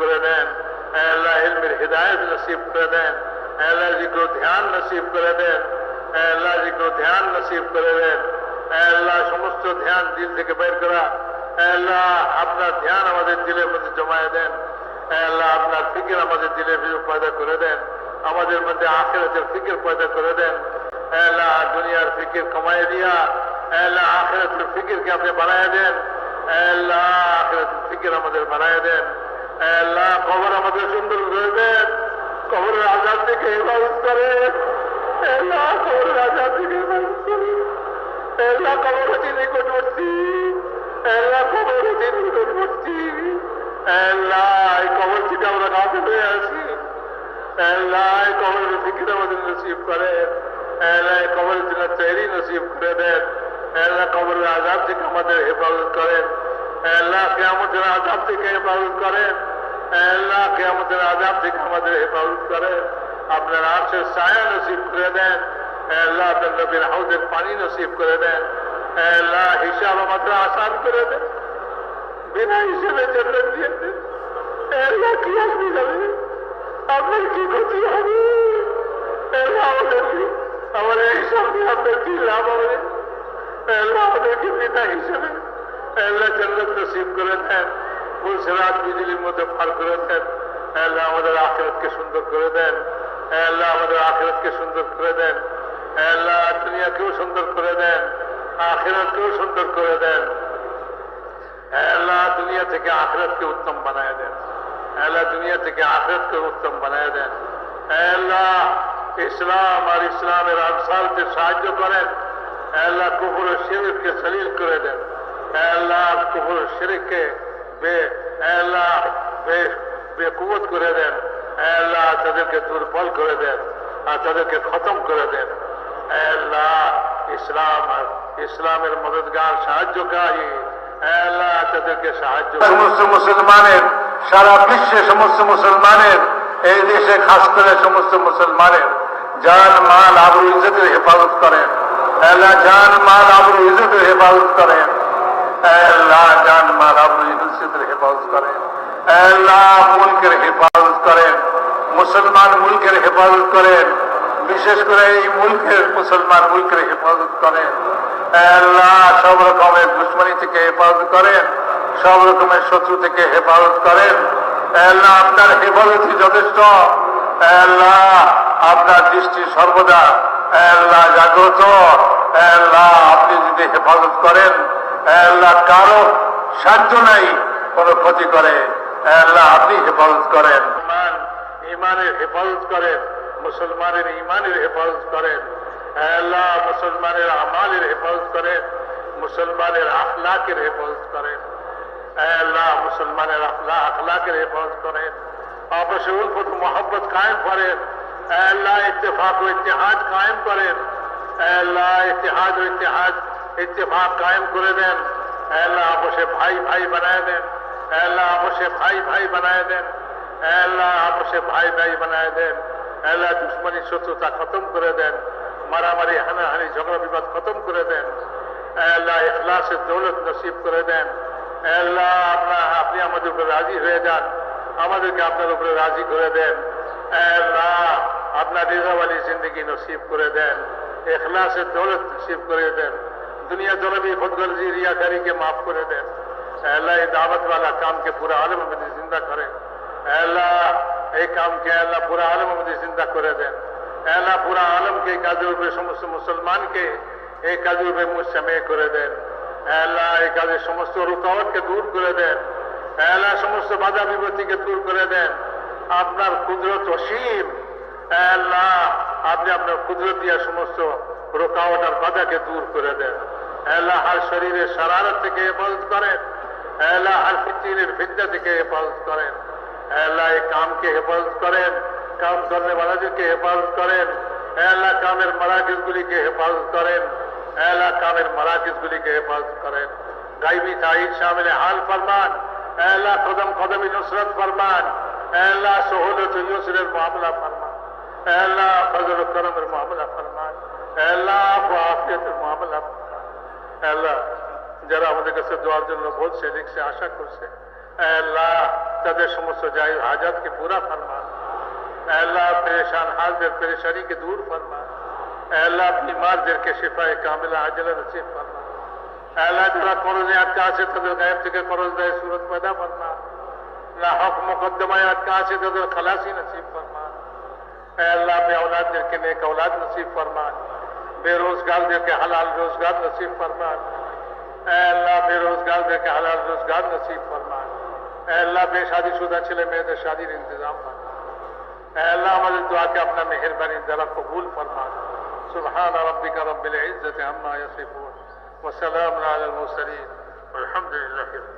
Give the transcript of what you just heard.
করে দেন আল্লাহ ইলমের হৃদায়ত নসিব করে দেন আল্লাহ জিক্র ধ্যান নসিব করে দেন আল্লাহ জিক্র ধ্যান নসিব করে দেন আল্লাহ সমস্ত ধ্যান দিল থেকে বের করা, আল্লাহ আপনার ধ্যান আমাদের দিলের মধ্যে জমায়ে দেন, আল্লাহ আপনার ফিকির আমাদের ভিতরে পয়দা করে দেন, আমাদের মধ্যে আখেরাতের ফিকির পয়দা করে দেন, আল্লাহ দুনিয়ার ফিকির কমায় দিয়া, আল্লাহ আখেরাতের ফিকিরকে আপনি বানায় দেন, আল্লাহ আখেরাতের ফিকির আমাদের বানায় দেন। আল্লাহ, কবর আমাদের সুন্দর করে দেন কবরের আজাদ থেকে হেফাজত করেন আল্লাহ, কবরের আজাদ থেকে হেফাজত করেন আল্লাহ কবর হচ্ছে নিকটবর্তী আল্লাহ কবর হচ্ছে নিকটবর্তী আল্লাহ কবর থেকে আমরা কাছে হয়ে আসি। আল্লাহ, এই কবরের ফিকির আমাদের নসিব করেন আল্লাহ কবরের জন্য তৈরি নসিব করে দেন। আল্লাহ আজাদ থেকে আমাদের হেফাজত করেন। আল্লাহ, কেয়ামতের আজাদ থেকে হেফাজত করেন। আল্লাহ কেয়ামতের আজাদ থেকে আমাদের হেফাজত করেন আপনার আর্শের ছায়া নসিব করে দেন। আল্লাহ আপনার নবীর হাউজের পানি নসিব করে দেন। আল্লাহ হিসাব আমাদের আসান করে দেন। বিনা হিসেবে জন্য দিয়ে দেন। আল্লাহ কি আসবে যাবে আপনার কি ক্ষতি হবে? আল্লাহ আমাদের কি- আমার এই সঙ্গে আপনার কি লাভ হবে? আল্লাহ আমাদেরকে পিতা হিসেবে আল্লাহ জান্নাত নসিব করে দেন। ফুলসেরাত বিজলির মধ্যে পার করে দেন আল্লাহ আমাদের আখেরাতকে সুন্দর করে দেন। আল্লাহ আমাদের আখেরাতকে সুন্দর করে দেন। আল্লাহ দুনিয়াকেও সুন্দর করে দেন, আখেরাতকেও সুন্দর করে দেন। আল্লাহ দুনিয়া থেকে আখরাতকে উত্তম বানায় দেন। আল্লাহ দুনিয়া থেকে আখরাতকে উত্তম বানায় দেন। আল্লাহ ইসলাম আর ইসলামের আনসারকে সাহায্য করেন। আল্লাহ কুকুর শিরকে সলিল করে দেন। আল্লাহ কুকুর শিরকে বে আল্লাহ বে বেকুবত করে দেন। আল্লাহ তাদেরকে দুর্বল করে দেন আর তাদেরকে খতম করে দেন। আল্লাহ ইসলাম আর ইসলামের মদতগার সাহায্যকারী। আল্লাহ তাদেরকে সাহায্য সমস্ত মুসলমানের সারা বিশ্বে সমস্ত মুসলমানের এই দেশে খাস করে সমস্ত মুসলমানের জান মাল আবু ইজ্জতের হেফাজত করেন। আল্লাহ জান মাল আবু ইজ্জতের হেফাজত করেন। আল্লাহ জান আবু হেফাজত করেন আল্লাহ মুলকের হেফাজত করেন মুসলমান মুলকের হেফাজত করেন বিশেষ করে এই মুলকের মুসলমান মুলকের হেফাজত করেন সব রকমের দুশ্মনী থেকে হেফাজত করেন সব রকমের শত্রু থেকে হেফাজত করেন আল্লাহ আপনার হেফাজতই যথেষ্ট। আল্লাহ আপনার দৃষ্টি সর্বদা। আল্লাহ জাগ্রত। আল্লাহ আপনি যদি হেফাজত করেন আল্লাহ কারও সাহায্য নাই, কোনো ক্ষতি করে। আল্লাহ আপনি হেফাজত করেন। ইমানের হেফাজত করেন, মুসলমানের ইমানের হেফাজত করেন। আল্লাহ মুসলমানের আমালের হেফাজত করেন, মুসলমানের আখলাকের হেফাজত করেন। আল্লাহ মুসলমানের আখলা আখলাকের হেফাজত করেন। অবশ্যই উলফত মোহাম্মত কায়েম করেন। আল্লাহ ইত্তেফাক ও ইতিহাদ কায়েম করেন। আল্লাহ ইতিহাদ ও ইতিহাদ ইত্তেফাক কায়েম করে দেন। আল্লাহ অবশ্যই ভাই ভাই বানায় দেন। আল্লাহ অবশ্যই ভাই ভাই বানায় দেন। আল্লাহ অবশ্যই ভাই ভাই বানায় দেন। আল্লাহ দুশ্মনী শত্রুতা খতম করে দেন। মারামারি, হানাহানি, ঝগড়া বিবাদ খতম করে দেন। আল্লাহ ইখলাসের দৌলত নসিব করে দেন। আল্লাহ আপনার আপনি আমাদের উপরে রাজি হয়ে যান। আমাদেরকে আপনার উপরে রাজি করে দেন। আল্লাহ আপনার রেজাওয়ালি জিন্দগি নসিব করে দেন। এখলাসের দৌলত নসিব করে দেন। दुनिया जलबी खुदगर्जी रियाकारी के माफ करे दें अल्लाह ये दावत वाला काम के पूरा आलम में जिंदा करें अल्लाह এই কামকে আল্লাহ পুরা আলম আমাদের চিন্তা করে দেন আল্লাহ পুরা আলমকে এই কাজের উপরে সমস্ত মুসলমানকে এই কাজের উপরে মুসামে করে দেন আল্লাহ এই কাজের সমস্ত রুকাওয়াতকে দূর করে দেন আল্লাহ সমস্ত বাধা বিপত্তিকে দূর করে দেন আপনার কুদরত অসীম আল্লাহ আপনি আপনার কুদরত দিয়া সমস্ত রোকাওয়াট আর বাধাকে দূর করে দেন আল্লাহ হার শরীরের সারারত থেকে হেফাজত করেন আল্লাহ হার ফিতিনের ফিদ্যা থেকে হেফাজত করেন, আল্লাহ এই কামকে হেফাজত করেন, কাম করনে वालाদেরকে হেফাজত করেন, আল্লাহ কামের মারাকিজগুলিকে হেফাজত করেন, আল্লাহ কামের মারাকিজগুলিকে হেফাজত করেন। গাইবি তাহিদ শামিল হাল ফরমান, আল্লাহ কদম কদমি নুসরত ফরমান, আল্লাহ সহলত ইউসরের মামলা ফরমান, আল্লাহ ফজল করমের মামলা ফরমান, আল্লাহ আফিয়তের মামলা আল্লাহ যারা আমাদের কাছে দোয়ার জন্য বলছে লিখছে আশা করছে আল্লাহ তাদের সমস্ত যাই হাজাতকে পুরা ফরমান আল্লাহ পরেশান হালদের পরেশানিকে দূর ফরমান আল্লাহ বিমারদেরকে শিফায় কামিলা আজলা নসিব ফরমান আল্লাহ যারা করজে আটকা আছে তাদের গায়েব থেকে করজ দেয় সুরত পয়দা ফরমান না হক মুকদ্দমায় আটকা بے روزگار دے کے حلال روزگار نصیب فرما۔ اے اللہ بے روزگار دے کے حلال روزگار نصیب فرما۔ اے اللہ، بے شادی شدہ چلے میرے شادی انتظام فرما۔ اے اللہ ہماری دعا کے اپنا مہربانی ذرا قبول فرما۔ سبحان ربک رب العزت عما یصفون۔ وسلام علی المرسلین۔ والحمد للہ